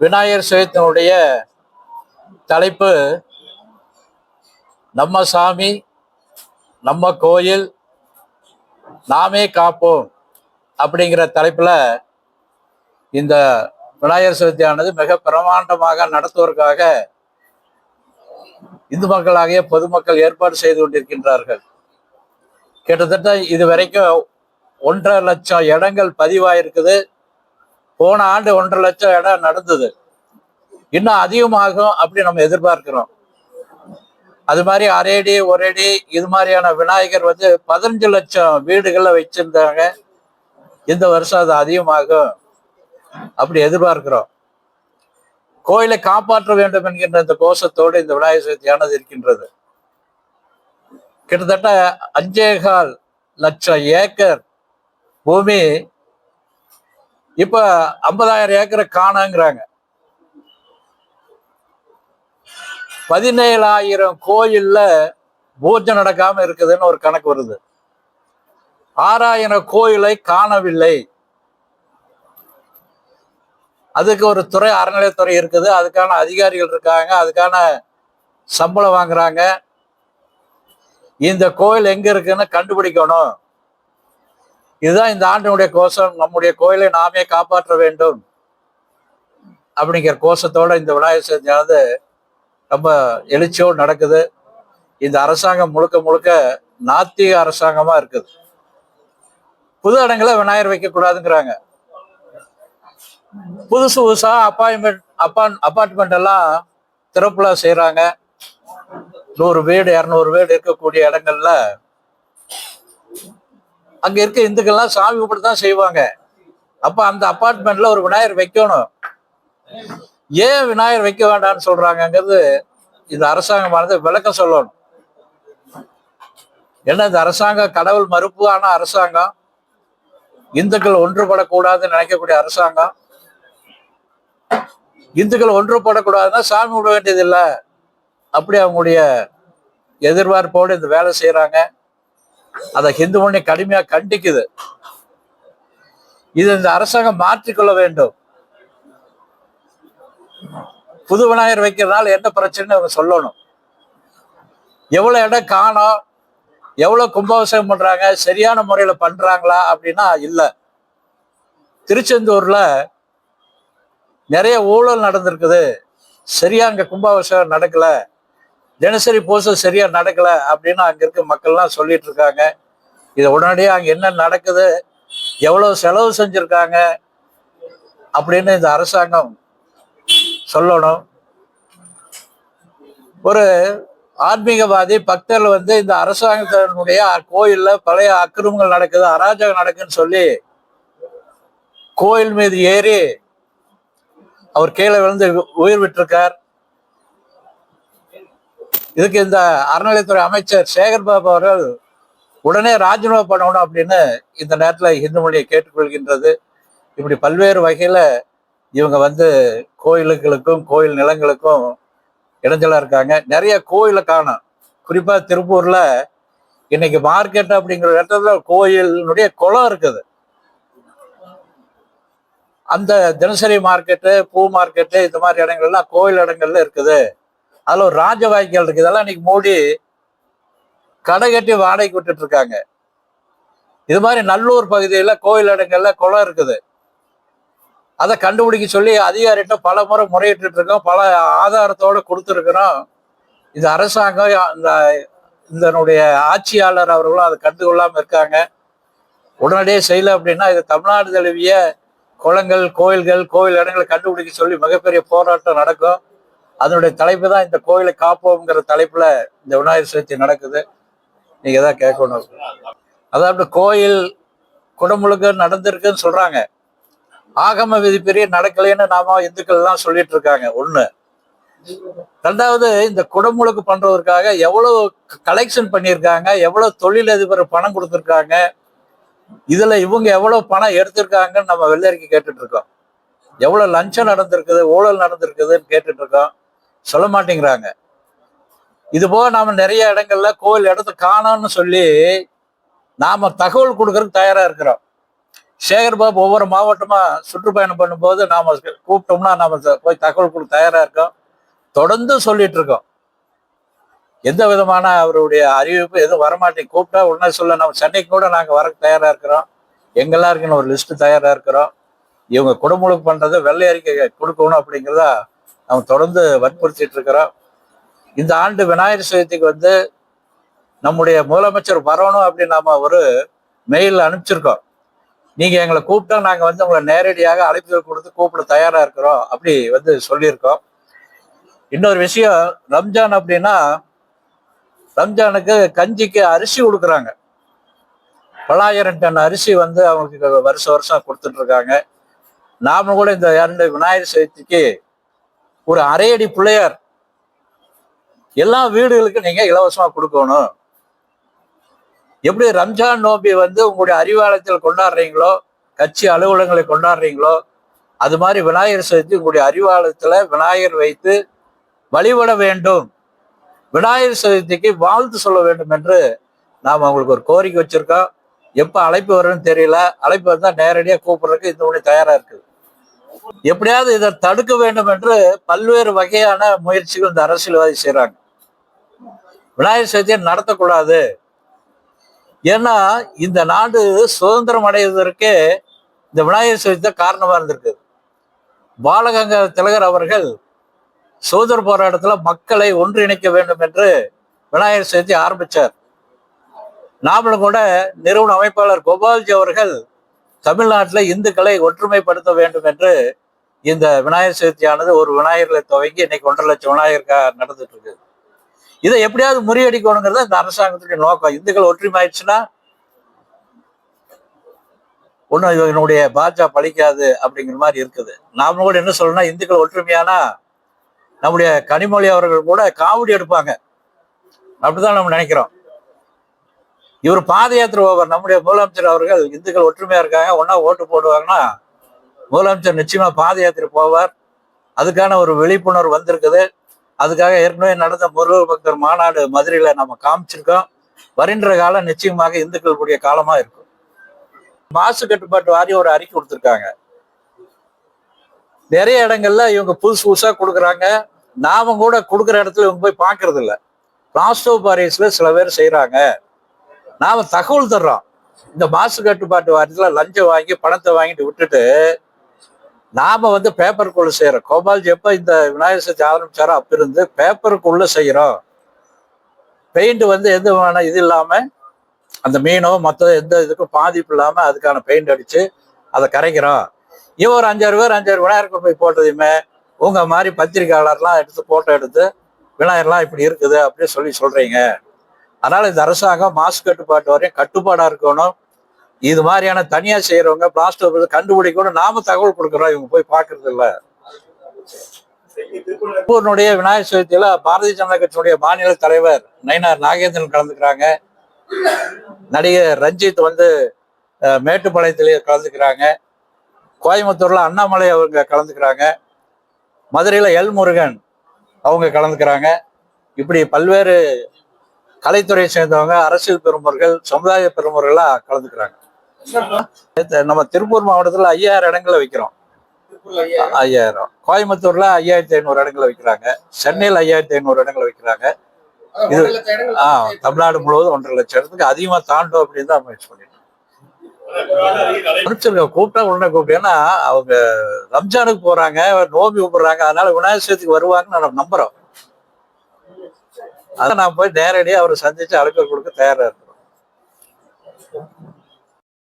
விநாயகர் சதுர்த்தினுடைய தலைப்பு நம்ம சாமி நம்ம கோயில் நாமே காப்போம் அப்படிங்கிற தலைப்புல இந்த விநாயகர் சதுர்த்தியானது மிக பிரமாண்டமாக நடத்துவதற்காக இந்து மக்களாகிய பொதுமக்கள் ஏற்பாடு செய்து கொண்டிருக்கின்றார்கள். கிட்டத்தட்ட இது வரைக்கும் ஒன்றரை லட்சம் இடங்கள் பதிவாயிருக்குது. போன ஆண்டு ஒன்றரை லட்சம் இடம் நடந்தது. இன்னும் அதிகமாகும் அப்படி நம்ம எதிர்பார்க்கிறோம். அது மாதிரி அரேடி ஒரேடி இது மாதிரியான விநாயகர் வந்து பதினஞ்சு லட்சம் வீடுகளில் வச்சிருந்தாங்க. இந்த வருஷம் அது அதிகமாகும் அப்படி எதிர்பார்க்கிறோம். கோயிலை காப்பாற்ற வேண்டும் என்கின்ற இந்த கோஷத்தோடு இந்த விநாயகர் சதுர்த்தியானது இருக்கின்றது. கிட்டத்தட்ட அஞ்சேகால் லட்சம் ஏக்கர் பூமி இப்ப ஐம்பதாயிரம் ஏக்கரை காணங்கிறாங்க. பதினேழாயிரம் கோயில்ல பூஜை நடக்காம இருக்குதுன்னு ஒரு கணக்கு வருது. ஆறாயிரம் கோயிலை காணவில்லை. அதுக்கு ஒரு துறை அறநிலையத்துறை இருக்குது. அதுக்கான அதிகாரிகள் இருக்காங்க. அதுக்கான சம்பளம் வாங்குறாங்க. இந்த கோயில் எங்க இருக்குன்னு கண்டுபிடிக்கணும். இதுதான் இந்த ஆண்டினுடைய கோஷம். நம்முடைய கோயிலை நாமே காப்பாற்ற வேண்டும். அப்படிங்கிற கோஷத்தோட இந்த விநாயகர் சதுர்த்தியானது ரொம்ப எழுச்சியோடு நடக்குது. இந்த அரசாங்கம் முழுக்க முழுக்க நாத்திக அரசாங்கமா இருக்குது. புது இடங்களை விநாயகர் வைக்கக்கூடாதுங்கிறாங்க. புதுசு புதுசா அப்பாயின்மெண்ட் அப்பா அப்பார்ட்மெண்ட் எல்லாம் திறப்புல செய்யறாங்க நூறு வீடு இரநூறு வீடு இருக்கக்கூடிய இடங்கள்ல அங்க இருக்க இந்துக்கள்லாம் சாமி கும்பிட்டு தான் செய்வாங்க. அப்ப அந்த அப்பார்ட்மெண்ட்ல ஒரு விநாயகர் வைக்கணும். ஏன் விநாயகர் வைக்க வேண்டாம்னு சொல்றாங்கிறது இந்த அரசாங்கமானது விளக்கம் சொல்லணும். என்ன இந்த அரசாங்கம் கடவுள் மறுப்பு ஆன அரசாங்கம். இந்துக்கள் ஒன்றுபடக்கூடாதுன்னு நினைக்கக்கூடிய அரசாங்கம். இந்துக்கள் ஒன்றுபடக்கூடாதுன்னா சாமி விட வேண்டியதில்லை. அப்படி அவங்களுடைய எதிர்பார்ப்போடு இந்த வேலை செய்யறாங்க அதை ஹிந்து மொழி கடுமையா கண்டிக்குது. இது இந்த அரசாங்கம் மாற்றிக்கொள்ள வேண்டும். புது விநாயகர் வைக்கிறதுனால என்ன பிரச்சனைன்னு அவங்க சொல்லணும். எவ்வளவு இடம் காணும் எவ்வளவு கும்பாபிஷேகம் பண்றாங்க சரியான முறையில பண்றாங்களா அப்படின்னா இல்ல. திருச்செந்தூர்ல நிறைய ஊழல் நடந்திருக்குது. சரியா அங்க கும்பாபிஷேகம் நடக்கல. தினசரி பூசை சரியா நடக்கல அப்படின்னு அங்க இருக்க மக்கள்லாம் சொல்லிட்டு இருக்காங்க. இதை உடனடியாக அங்க என்ன நடக்குது எவ்வளவு செலவு செஞ்சிருக்காங்க அப்படின்னு இந்த அரசாங்கம் சொல்லணும். ஒரு ஆன்மீகவாதி பக்தர்கள் வந்து இந்த அரசாங்கத்தினுடைய கோயில்ல பழைய அக்கிரமங்கள் நடக்குது அராஜகம் நடக்குன்னு சொல்லி கோயில் மீது ஏறி அவர் கீழே விழுந்து உயிர் விட்டிருக்கார். இதுக்கு இந்த அறநிலையத்துறை அமைச்சர் சேகர் பாபு அவர்கள் உடனே ராஜினாமா பண்ணணும் அப்படின்னு இந்த நேரத்தில் இந்து மொழியை கேட்டுக்கொள்கின்றது. இப்படி பல்வேறு வகையில இவங்க வந்து கோயிலுகளுக்கும் கோயில் நிலங்களுக்கும் இடைஞ்சலா இருக்காங்க. நிறைய கோயிலை காணும். குறிப்பாக திருப்பூர்ல இன்னைக்கு மார்க்கெட் அப்படிங்கிற இடத்துல கோயிலினுடைய குளம் இருக்குது. அந்த தினசரி மார்க்கெட்டு பூ மார்க்கெட்டு இந்த மாதிரி இடங்கள்லாம் கோயில் இடங்கள்ல இருக்குது. அதில் ஒரு ராஜ வாய்க்கால் இருக்கு. இதெல்லாம் இன்னைக்கு மூடி கடை கட்டி வாடகைக்கு விட்டுட்டு இருக்காங்க. இது மாதிரி நல்லூர் பகுதியில் கோயில் இடங்கள்ல குளம் இருக்குது. அதை கண்டுபிடிக்க சொல்லி அதிகாரிகிட்ட பல முறை முறையிட்டு இருக்கோம். பல ஆதாரத்தோடு கொடுத்துருக்குறோம். இந்த அரசாங்கம் இந்த இதனுடைய ஆட்சியாளர் அவர்களும் அதை கண்டுகொள்ளாமல் இருக்காங்க. உடனடியே செய்யல அப்படின்னா இது தமிழ்நாடு தழுவிய குளங்கள் கோயில்கள் கோயில் இடங்களை கண்டுபிடிக்க சொல்லி மிகப்பெரிய போராட்டம் நடக்கும். அதனுடைய தலைப்பு தான் இந்த கோயிலை காப்போம்ங்கிற தலைப்புல இந்த விநாயகர் சதுர்த்தி நடக்குது. நீங்க தான் கேட்கணும். அதாவது கோயில் குடமுழுக்க நடந்திருக்குன்னு சொல்றாங்க. ஆகம விதிப்பெரிய நடக்கலைன்னு நாம இந்துக்கள் எல்லாம் சொல்லிட்டு இருக்காங்க. ஒண்ணு. ரெண்டாவது இந்த குடமுழுக்கு பண்றதற்காக எவ்வளவு கலெக்ஷன் பண்ணியிருக்காங்க எவ்வளவு தொழிலதிபர் பணம் கொடுத்துருக்காங்க இதுல இவங்க எவ்வளவு பணம் எடுத்திருக்காங்கன்னு நம்ம வெள்ளரிக்கை கேட்டுட்டு இருக்கோம். எவ்வளவு லஞ்சம் நடந்திருக்குது ஊழல் நடந்திருக்குதுன்னு கேட்டுட்டு இருக்கோம். சொல்ல மாட்டேங்கிறாங்க. இது போக நாம நிறைய இடங்கள்ல கோயில் இடத்த காணோம்னு சொல்லி நாம தகவல் கொடுக்கறதுக்கு தயாரா இருக்கிறோம். சேகர் பாபு ஒவ்வொரு மாவட்டமா சுற்றுப்பயணம் பண்ணும்போது நாம கூப்பிட்டோம்னா நாம த- போய் தகவல் கொடுக்க தயாரா இருக்கோம். தொடர்ந்து சொல்லிட்டு இருக்கோம். எந்த விதமான அவருடைய அறிவிப்பு எதுவும் வரமாட்டேங்க கூப்பிட்டா உடனே சொல்ல நம்ம சென்னைக்கு கூட நாங்கள் வர தயாரா இருக்கிறோம். எங்கெல்லாம் இருக்குன்னு ஒரு லிஸ்ட் தயாரா இருக்கிறோம். இவங்க குடமுழுக்கு பண்றதை வெள்ளை அறிக்கை கொடுக்கணும் அப்படிங்கிறதா அவன் தொடர்ந்து வற்புறுத்திட்டு இருக்கிறோம் இந்த ஆண்டு விநாயகர் சதுர்த்திக்கு வந்து நம்முடைய முதலமைச்சர் வரணும் அப்படின்னு நாம ஒரு மெயில் அனுப்பிச்சிருக்கோம். நீங்க எங்களை கூப்பிட்டா நாங்க வந்து உங்களை நேரடியாக அழைப்புகள் கொடுத்து கூப்பிட தயாரா இருக்கிறோம் அப்படி வந்து சொல்லியிருக்கோம். இன்னொரு விஷயம் ரம்ஜான் அப்படின்னா ரம்ஜானுக்கு கஞ்சிக்கு அரிசி கொடுக்குறாங்க பல்லாயிரம் டன் அரிசி வந்து அவங்களுக்கு வருஷம் வருஷம் கொடுத்துட்டு இருக்காங்க. நாம கூட இந்த இரண்டு விநாயகர் சதுர்த்திக்கு ஒரு அரையடி பிள்ளையார். எல்லா வீடுகளுக்கும் நீங்க இலவசமா கொடுக்கணும். எப்படி ரம்ஜான் நோம்பி வந்து உங்களுடைய அறிவாலயத்தில் கொண்டாடுறீங்களோ கட்சி அலுவலகங்களை கொண்டாடுறீங்களோ அது மாதிரி விநாயகர் சதுர்த்தி உங்களுடைய அறிவாலயத்துல விநாயகர் வைத்து வழிபட வேண்டும். விநாயகர் சதுர்த்திக்கு வாழ்த்து சொல்ல வேண்டும் என்று நாம் அவங்களுக்கு ஒரு கோரிக்கை வச்சிருக்கோம். எப்போ அழைப்பு வரும்னு தெரியல. அழைப்பு வந்தால் நேரடியாக கூப்பிடுறதுக்கு இந்த ஒன்று தயாரா இருக்குது எப்படியாவது இதை தடுக்க வேண்டும் என்று பல்வேறு வகையான முயற்சிகள் இந்த அரசியல்வாதி செய்கிறாங்க விநாயகர் சதுர்த்தியை நடத்தக்கூடாது. ஏன்னா இந்த நாடு சுதந்திரம் அடைவதற்கே இந்த விநாயகர் சதுர்த்தி தான் காரணமா இருந்திருக்கு. பாலகங்க திலகர் அவர்கள் சுதந்திர போராட்டத்துல மக்களை ஒன்றிணைக்க வேண்டும் என்று விநாயகர் சதுர்த்தி ஆரம்பிச்சார். நாமளும் கூட நிறுவன அமைப்பாளர் கோபால்ஜி அவர்கள் தமிழ்நாட்டில் இந்துக்களை ஒற்றுமைப்படுத்த வேண்டும் என்று இந்த விநாயகர் சதுர்த்தியானது ஒரு விநாயகர்களை துவங்கி இன்னைக்கு ஒன்றரை லட்சம் விநாயகருக்காக நடந்துட்டு இருக்கு. இதை எப்படியாவது முறியடிக்கணுங்கிறது இந்த அரசாங்கத்துடைய நோக்கம். இந்துக்கள் ஒற்றுமை ஆயிடுச்சுன்னா ஒன்றும் இவனுடைய பாஜக பழிக்காது அப்படிங்கிற மாதிரி இருக்குது. நாம கூட என்ன சொல்லணும்னா இந்துக்கள் ஒற்றுமையானா நம்முடைய கனிமொழி அவர்கள் கூட காவடி எடுப்பாங்க. அப்படிதான் நம்ம நினைக்கிறோம். இவர் பாத யாத்திரை போவார் நம்முடைய முதலமைச்சர் அவர்கள் இந்துக்கள் ஒற்றுமையா இருக்காங்க. ஒன்னா ஓட்டு போடுவாங்கன்னா முதலமைச்சர் நிச்சயமா பாத யாத்திரை போவார். அதுக்கான ஒரு விழிப்புணர்வு வந்திருக்குது. அதுக்காக ஏற்கனவே நடந்த முருகர் பக்தர் மாநாடு மதுரையில நம்ம காமிச்சிருக்கோம். வருகின்ற காலம் நிச்சயமாக இந்துக்கள் கூடிய காலமா இருக்கும். மாசு கட்டுப்பாட்டு வாரியம் ஒரு அறிக்கை கொடுத்துருக்காங்க. நிறைய இடங்கள்ல இவங்க புதுசு புதுசா கொடுக்குறாங்க. நாம கூட கொடுக்குற இடத்துல இவங்க போய் பார்க்கறது இல்லை பிளாஸ்டோ பாரிஸ்ல சில பேர் செய்யறாங்க நாம தகவல் தர்றோம். இந்த மாசு கட்டுப்பாட்டு வாரத்தில் லஞ்சம் வாங்கி பணத்தை வாங்கிட்டு விட்டுட்டு நாம வந்து பேப்பருக்குள்ள செய்யறோம். கோபால்ஜி எப்ப இந்த விநாயகர் சதுர்த்தி ஆரம்பிச்சாரோ அப்ப இருந்து பேப்பருக்குள்ள செய்யறோம். பெயிண்ட் வந்து எந்த இது இல்லாம அந்த மீனோ மற்ற எந்த இதுக்கும் பாதிப்பு இல்லாம அதுக்கான பெயிண்ட் அடிச்சு அதை கரைக்கிறோம். இவன் ஒரு அஞ்சாறு பேர் அஞ்சாறு விநாயகர் போய் போட்டதையுமே உங்க மாதிரி பத்திரிகையாளர்லாம் எடுத்து போட்டோ எடுத்து விநாயகர்லாம் இப்படி இருக்குது அப்படின்னு சொல்லி சொல்றீங்க. அதனால இந்த அரசாங்கம் மாசு கட்டுப்பாட்டு வரையும் கட்டுப்பாடா இருக்கணும். இது மாதிரியான தனியா செய்யறவங்க பிளாஸ்டிக் கண்டுபிடிக்கணும் நாம தகவல் கொடுக்குறோம். இவங்க போய் பாக்குறது இல்ல திருப்பூர்னுடைய விநாயகர் சதுர்த்தியில பாரதிய ஜனதா கட்சியினுடைய மாநில தலைவர் நயினார் நாகேந்திரன் கலந்துக்கிறாங்க. நடிகர் ரஞ்சித் வந்து மேட்டுப்பாளையத்திலேயே கலந்துக்கிறாங்க. கோயம்புத்தூர்ல அண்ணாமலை அவங்க கலந்துக்கிறாங்க. மதுரையில எல் முருகன் அவங்க கலந்துக்கிறாங்க. இப்படி பல்வேறு கலைத்துறையை சேர்ந்தவங்க அரசியல் பெருமர்கள் சமுதாய பெருமர்களா கலந்துக்கிறாங்க. நம்ம திருப்பூர் மாவட்டத்துல ஐயாயிரம் இடங்களை வைக்கிறோம். ஐயாயிரம். கோயம்புத்தூர்ல ஐயாயிரத்தி ஐநூறு இடங்களை வைக்கிறாங்க. சென்னையில் ஐயாயிரத்தி ஐநூறு இடங்களை வைக்கிறாங்க. இது ஆ தமிழ்நாடு முழுவதும் ஒன்றரை லட்சம் இடத்துக்கு அதிகமா தாண்டும் அப்படின்னு தான் முயற்சி பண்ணிட்டு அனுப்பிச்சிருக்க கூப்பிட்டா உடனே கூப்பிட்டு ஏன்னா அவங்க ரம்ஜானுக்கு போறாங்க நோம்பி கூப்பிடுறாங்க. அதனால விநாயகர் சதுர்த்திக்கு வருவாங்கன்னு நம்ம நம்புறோம். அதை நான் போய் நேரடியாக அவரை சந்திச்சு அழைப்பு கொடுக்க தயாராக இருக்கிறோம்.